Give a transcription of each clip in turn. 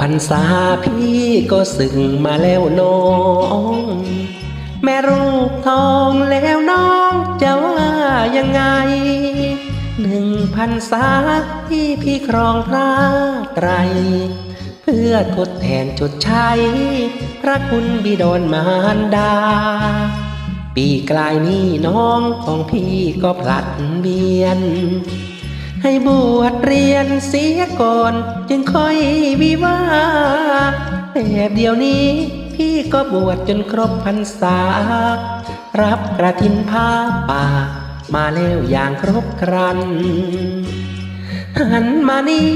พรษาพี่ก็สึกมาแล้วน้อง แม่รูปทองแล้วน้องจะว่ายังไง หนึ่งพันษาที่พี่ครองพระไตร เพื่อทดแทนชดใช้พระคุณบิดรมารดา ปีกลายนี้น้องของพี่ก็ผลัดเวียน ให้บวชเรียนเสียก่อน จึงค่อยวิวาแบบเดียวนี้ พี่ก็บวชจนครบพรรษา รับกระถินผ้าป่า มาแล้วอย่างครบครัน หันมานี่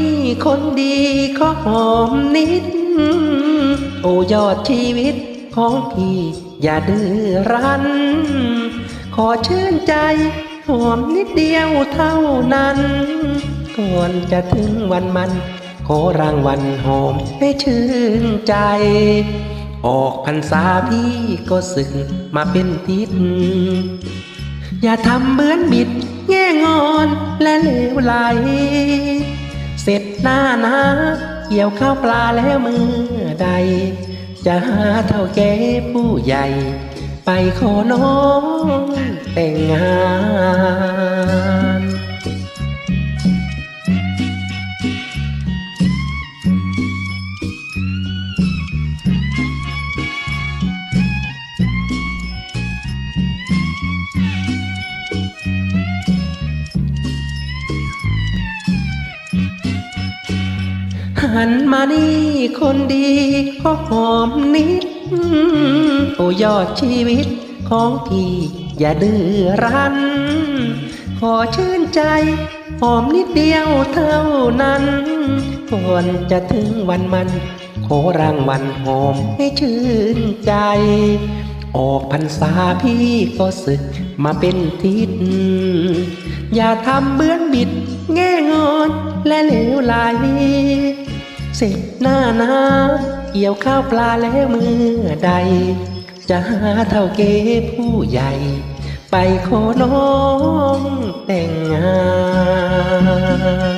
คนดีขอหอมนิด โอยอดชีวิตของพี่อย่าดื้อรั้น ขอชื่นใจ หอมนิดเดียวเท่านั้น ก่อนจะถึงวันมัน ขอรางวัลหอมให้ชื่นใจ ออกพรรษาพี่ก็สึกมาเป็นทิศอย่าทำเหมือนบิดแง่งอนและเลวไหล เสร็จหน้านาเกี่ยวข้าวปลาแล้วมือใด จะหาเท่าแก่ผู้ใหญ่ ไปขอน้องแต่งงาน หันมานี่คนดีขอหอมนิด โอยอดชีวิตของพี่ อย่าดื้อรั้น ขอชื่นใจ หอมนิดเดียวเท่านั้นก่อนจะถึงวันมัน ขอรางวัลหอมให้ชื่นใจ ออกพรรษาพี่ก็สึกมาเป็นทิศอย่าทำเบื้อนบิดแง่งอนและเหลวไหล สร็จหน้านาเกี่ยวข้าวปลาแล้วมือใด จะหาเท่าเก๋ผู้ใหญ่ ไปขอน้องแต่งงาน